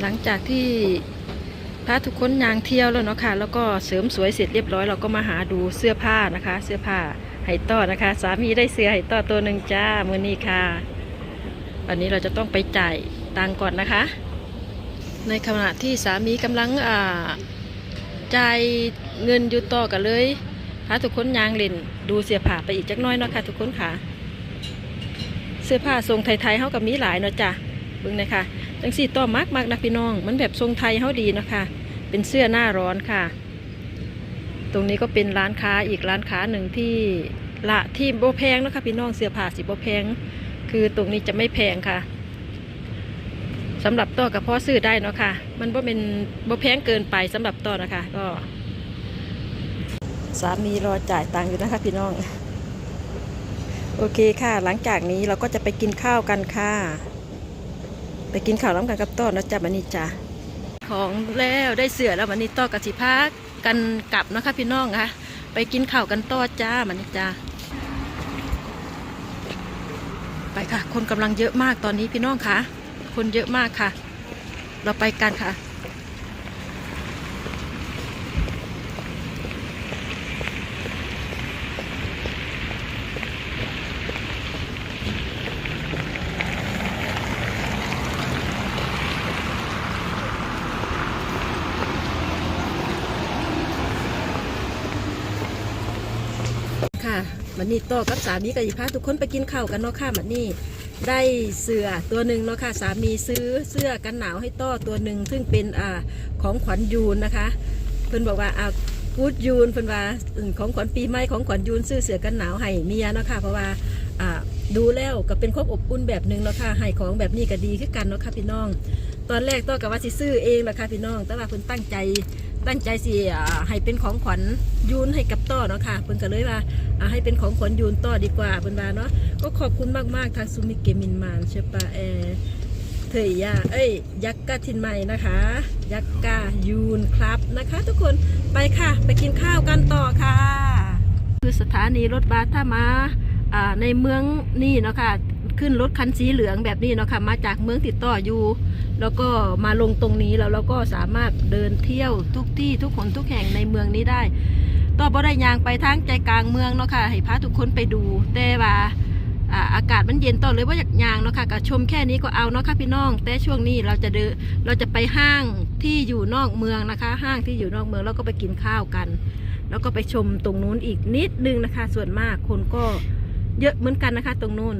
หลังจากที่พาทุกคนยางเที่ยวแล้วเนาะค่ะ แล้วก็เสริมสวยเสร็จเรียบร้อยเราก็มาหาดูเสื้อผ้านะคะ เสื้อผ้าไหต้อนะคะ สามีได้เสื้อไหต้อตัวหนึ่งจ้ามือนี้ค่ะวันนี้เราจะต้องไปจ่ายตังก่อนนะคะ ในขณะที่สามีกำลังอ่าจ่ายเงินอยู่ต่อกันเลยพาทุกคนยางเล่นดูเสื้อผ้าไปอีกจักน้อยเนาะค่ะทุกคนค่ะ เสื้อผ้าทรงไทยๆเขากับมีหลายเนาะจ้ะบิ่งนะคะ จังสีต่อมากมากนะพี่น้อง มันแบบทรงไทยเขาดีนะคะ เป็นเสื้อหน้าร้อนค่ะ ตรงนี้ก็เป็นร้านค้าอีกร้านค้าหนึ่งที่ละที่โบแพงนะคะพี่น้องเสื้อผ้าสีโบแพง คือตรงนี้จะไม่แพงค่ะสำหรับต่อกับพ่อซื้อได้เนาะค่ะ มันบ่เป็นโบแพงเกินไปสำหรับต่อนะคะ ก็ สามีรอจ่ายตังค์อยู่นะคะ พี่น้อง โอเคค่ะ หลังจากนี้เราก็จะไปกินข้าวกันค่ะ ไปกินข้าวน้ำกันกับต้อนนะจ๊ะบันนี้จ้ะของแล้วได้เสือแล้ววันนี้ต้อกับสิพักกันกลับนะคะพี่น้องค่ะ ไปกินข้าวกันต้อจ้ามันนี้จ้าไปค่ะ คนกำลังเยอะมากตอนนี้พี่น้องค่ะ คนเยอะมากค่ะ เราไปกันค่ะ ค่ะ มันนี่ต่อกับสามีกับอีพาทุกคนไปกินข้าวกันเนาะค่ะมันนี่ได้เสื้อตัวหนึ่งเนาะค่ะสามีซื้อเสื้อกันหนาวให้ต่อตัวหนึ่งซึ่งเป็นอ่าของขวัญยูนนะคะเพิ่นบอกว่าอ่ากูดยูนเพิ่นว่าของขวัญปีใหม่ของขวัญยูนซื้อเสื้อกันหนาวให้เมียเนาะค่ะเพราะว่าอ่าดูแล้วก็เป็นความอบอุ่นแบบหนึ่งเนาะค่ะให้ของแบบนี้ก็ดีขึ้นกันเนาะค่ะพี่น้อง ตอนแรกต่อกับว่าสิซื้อเองแหละค่ะพี่น้อง แต่ว่าเพิ่นตั้งใจ ตั้งใจสิให้เป็นของขวัญยูนให้กับต่อเนาะค่ะเพิ่นก็เลยว่าให้เป็นของขวัญยูนต่อดีกว่าเป็นว่าเนาะก็ขอบคุณมากๆทางซูมิเกมินมานเชปาแอเทยยาเอ้ย ยักกะทินใหม่นะคะ ยักกะยูนครับนะคะ ทุกคนไปค่ะ ไปกินข้าวกันต่อค่ะ คือสถานีรถบัสถ้ามาในเมืองนี่เนาะค่ะ ขึ้นรถคันสีเหลืองแบบนี้เนาะค่ะมาจากเมืองติดต่ออยู่ แล้วก็มาลงตรงนี้แล้วเราก็สามารถเดินเที่ยวทุกที่ทุกคนทุกแห่งในเมืองนี้ได้ต่อบ่ได้ยางไปทางใจกลางเมืองเนาะค่ะให้พาทุกคนไปดูแต่ว่าอ่าอากาศมันเย็นต่อเลยว่าอยากยางเนาะค่ะก็ชมแค่นี้ก็เอาเนาะค่ะพี่น้อง แต่ช่วงนี้เราจะเดินเราจะไปห้างที่อยู่นอกเมืองนะคะ ห้างที่อยู่นอกเมืองแล้วก็ไปกินข้าวกัน แล้วก็ไปชมตรงนู้นอีกนิดนึงนะคะ ส่วนมากคนก็เยอะเหมือนกันนะคะ ตรงนู้น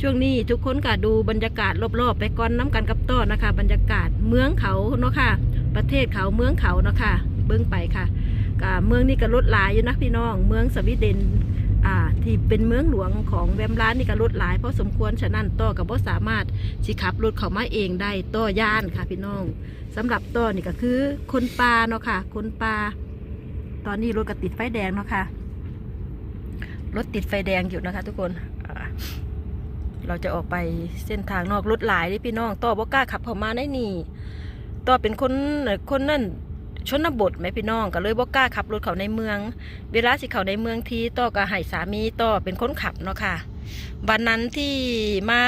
ช่วงนี้ทุกคนก็ดูบรรยากาศรอบๆ ไปก่อนน้ำกันกับต้อนะคะ บรรยากาศเมืองเขาเนาะค่ะ ประเทศเขาเมืองเขาเนาะค่ะ เบิ้องไปค่ะกเมืองนี่ก็ลดหลายอยู่นะพี่น้อง เมืองสวีเดนอ่าที่เป็นเมืองหลวงของแวมร้านนี่ก็ลดหลายเพราะสมควรฉะนั้นต่อกับบ่สามารถสิขับรถเขามาเองได้ต่อย่านค่ะพี่น้องสำหรับต่อนี่ก็คือคนปลาเนาะค่ะ คนปลาตอนนี้รถก็ติดไฟแดงเนาะค่ะรถติดไฟแดงอยู่นะคะ ทุกคนอ่า เราจะออกไปเส้นทางนอกรถหลายนี่พี่น้องต่อบ่กล้าขับเข้ามาได้นี่ต่อเป็นคนคนนั่นชนบทไหมพี่น้องก็เลยบ่กล้าขับรถเขาในเมือง เวลาสิเขาในเมืองทีต่อก็ให้สามีต่อเป็นคนขับเนาะค่ะ วันนั้นที่มา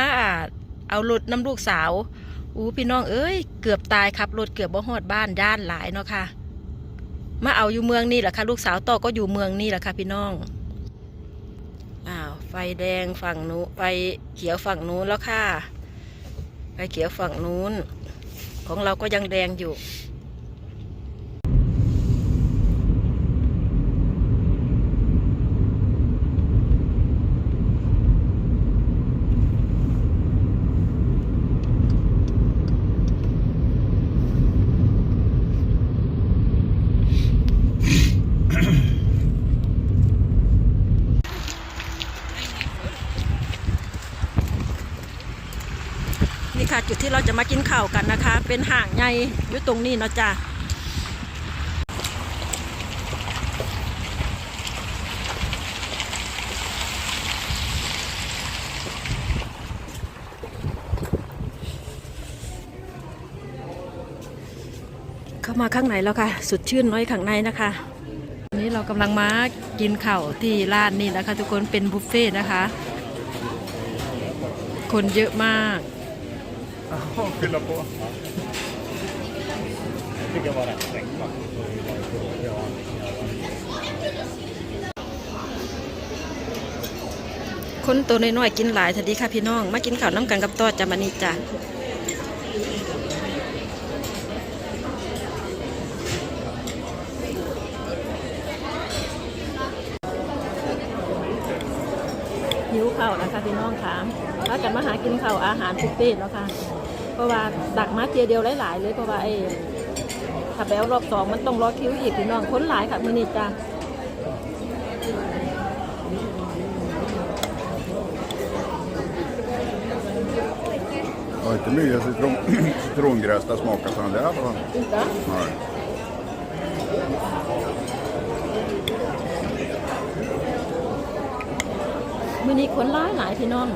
เอารถน้ำลูกสาวอู้พี่น้องเอ้ยเกือบตายขับรถเกือบบ่ฮอดบ้านย่านหลายเนาะค่ะมาเอาอยู่เมืองนี่แหละค่ะ ลูกสาวต่อก็อยู่เมืองนี่แหละค่ะพี่น้อง ฟแดงฝั่งนู้นไฟเขียวฝั่งนู้นแล้วค่ะไฟเขียวฝั่งนู้น ของเราก็ยังแดงอยู่ ดที่เราจะมากินข้าวกันนะคะ เป็นห่างใหญ่อยู่ตรงนี้เนาะจ้ะเข้ามาข้างในแล้วค่ะ สุดชื่นน้อยข้างในนะคะนี้เรากำลังมากินข้าวที่ร้านนี่นะคะ ทุกคนเป็นบุฟเฟ่นะคะ คนเยอะมาก fylla på. tycker jag var rätt strängt faktiskt. Kon คนตัวน้อยๆกินหลายทันทีค่ะพี่น้อง มากินข้าวน้ำกันกับต่อจามานีจ้ะหิวข้าวนะคะพี่น้องค่ะ ถ้ากันมาหากินข้าวอาหารทุกเป๊ะแล้วค่ะ เพราะว่าดักมาเทียเดียวหลายๆเลยเพราะว่าไอ้ถ้าแปลรอบสองมันต้องรอคิวอีกพี่น้องคนหลายค่ะมื้อนี้จ้ะ Det var inte mycket citron, citrongräs det smakar som det här var. Inte? Nej. มื้อนี้คนหลายหลายพี่น้อง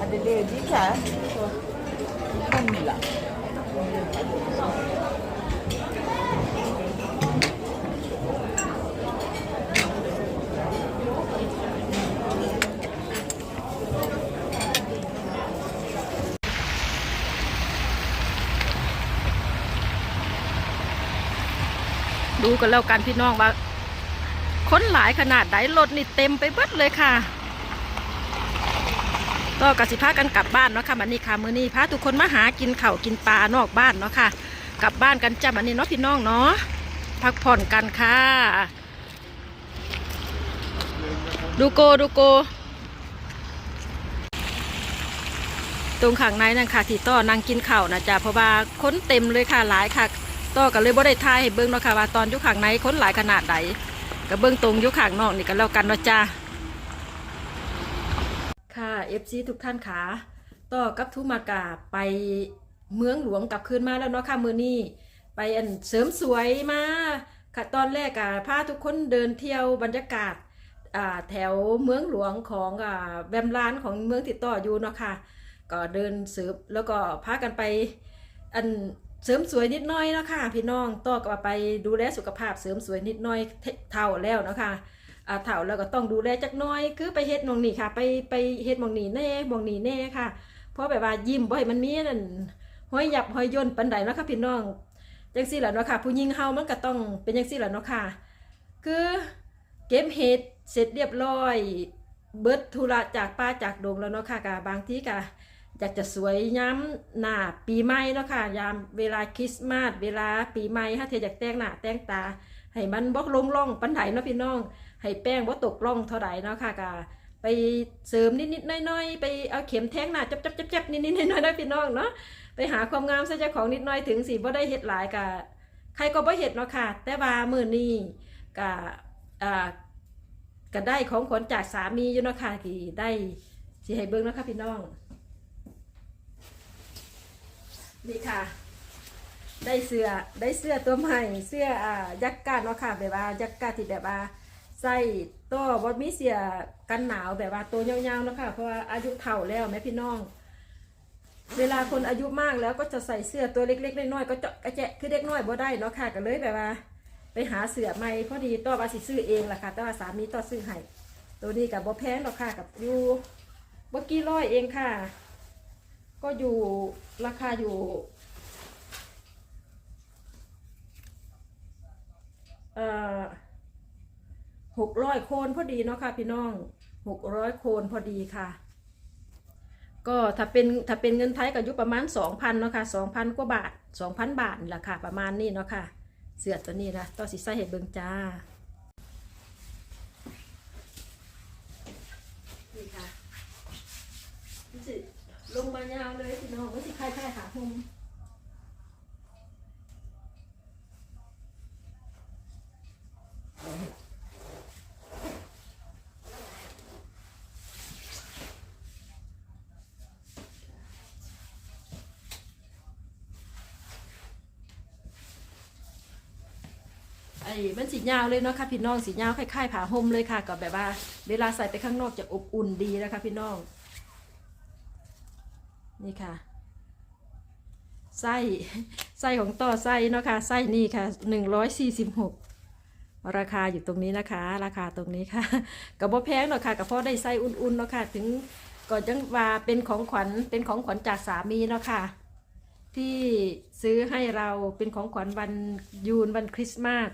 Ada lady kan? Alhamdulillah. ดูกันแล้วกันพี่น้องว่าคนหลายขนาดไหนรถนี่เต็มไปเบิดเลยค่ะก็กสิพากันกลับบ้านเนาะค่ะมันนี้ค่ะมือนี้พาทุกคนมาหากินเข้ากินปลานอกบ้านเนาะค่ะ กลับบ้านกันจ้ามันนี้เนาะพี่น้องเนาะพักผ่อนกันค่ะ ดูโกดูโก ตรงข้างในนั่นค่ะที่ต้อนั่งกินเข้านะจ๊ะเพราะว่าค้นเต็มเลยค่ะหลายค่ะ ต้อก็เลยบ่ได้ทายให้เบิ่งเนาะค่ะว่าตอนยู่ข้างในคนหลายขนาดไหนก็เบิ่งตรงยู่ข้างนอกนี่กันแล้วกันเนาะจ้าค่ะ FC ทุกท่านค่ะต่อกับทุมากาไปเมืองหลวงกลับคืนมาแล้วเนาะค่ะมือนี้ไปอันเสริมสวยมาค่ะตอนแรกอะพาทุกคนเดินเที่ยวบรรยากาศอ่าแถวเมืองหลวงของอ่าแวมลานของเมืองติดต่ออยู่เนาะค่ะ ก็เดินสืบแล้วก็พากันไปอัน เสริมสวยนิดหน้อยนะค่ะพี่น้องต่อก็ไปดูแลสุขภาพเสริมสวยนิดหน้อยเท่าแล้วนะค่ะอาเท่าแล้วก็ต้องดูแลจักน้อย คือไปเฮ็ดมองนี่ค่ะ ไปไปเฮ็ดมองนี่แน่มองนี่แน่ค่ะ เพราะแบบว่ายิ้มบ่ให้มันมีนั่นห้อยหยับห้อยย่นปันใดเนาะค่ะพี่น้องจังซี่แหละเนาะค่ะ ผู้หญิงเฮามันก็ต้องเป็นจังซี่แหละเนาะค่ะ คือเก็บเฮ็ดเสร็จเรียบร้อย เบิดธุระจากป้าจากดงแล้วเนาะค่ะกะบางทีกะ อยากจะสวยย้ำหน้าปีใหม่เนาะค่ะยามเวลาคริสต์มาสเวลาปีใหม่ถ้าเธออยากแต่งหน้าแต่งตา ให้มันบ่ลงร่องปันไดเนาะพี่น้อง ให้แป้งบ่ตกร่องเท่าใดเนาะค่ะกะไปเสริมนิดๆหน้อยๆไปเอาเข็มแทงหน้าจับจับจับจับนิดๆหน้อยๆนะพี่น้องเนาะไปหาความงามใส่เจ้าของนิดหน่อยถึงสิบ่ได้เฮ็ดหลายกะใครก็บ่เฮ็ดเนาะค่ะ แต่ว่ามื้อนี้กะอ่าก็ได้ของขวัญจากสามีอยู่เนาะค่ะที่ได้สิให้เบิ่งเนาะค่ะพี่น้อง นี่ค่ะ ได้เสื้อได้เสื้อตัวใหม่ เสื้ออ่ายักษ์กาเนาะค่ะแบบว่ายักษ์กาที่แบบว่าใส่ตัวบดมีเสียกันหนาวแบบว่าตัวยาวๆเนาะค่ะเพราะว่าอายุเฒ่าแล้วแม่พี่น้อง เวลาคนอายุมากแล้วก็จะใส่เสื้อตัวเล็กๆน้อยๆก็เจาะกระแจะคือเด็กน้อยบ่ได้เนาะค่ะก็เลยแบบว่า ไปหาเสื้อใหม่พอดีตัวว่าสิซื้อเองล่ะค่ะแต่ว่าสามีต่อซื้อให้ตัวนี้กับบ่แพงหรอกค่ะกับอยู่บ่กี่ร้อยเองค่ะ ก็อยู่ราคาอยู่เอ่อหกร้อยโคนพอดีเนาะค่ะพี่น้องหกร้อยโคนพอดีค่ะ ก็ถ้าเป็นถ้าเป็นเงินไทยก็อยู่ประมาณสองพันเนาะค่ะสองพันกว่าบาทสองพันบาทนี่แหละค่ะ ประมาณนี้เนาะค่ะ เสื้อตัวนี้นะต่อสิใส่เห็ดเบิงจ้า ลงมายาวเลยพี่น้องว่าสิใครใครหาหุมไอ้มันสียาวเลยเนาะค่ะพี่น้องสียาวคล้ายๆผ้าห่มเลยค่ะก็แบบว่า เวลาใส่ไปข้างนอกจะอบอุ่นดีนะคะพี่น้อง นี่ค่ะ ไส้ไส้ของต่อไส้เนาะค่ะไส้นี่ค่ะหนึ่งร้อยสี่สิบหกราคาอยู่ตรงนี้นะคะ ราคาตรงนี้ค่ะกับบ่แพงหรอกค่ะกับพ่อได้ไส้อุ่นๆเนาะค่ะถึงก่อนจังว่าเป็นของขวัญเป็นของขวัญจากสามีเนาะค่ะ ที่ซื้อให้เราเป็นของขวัญวันยูนวันคริสต์มาส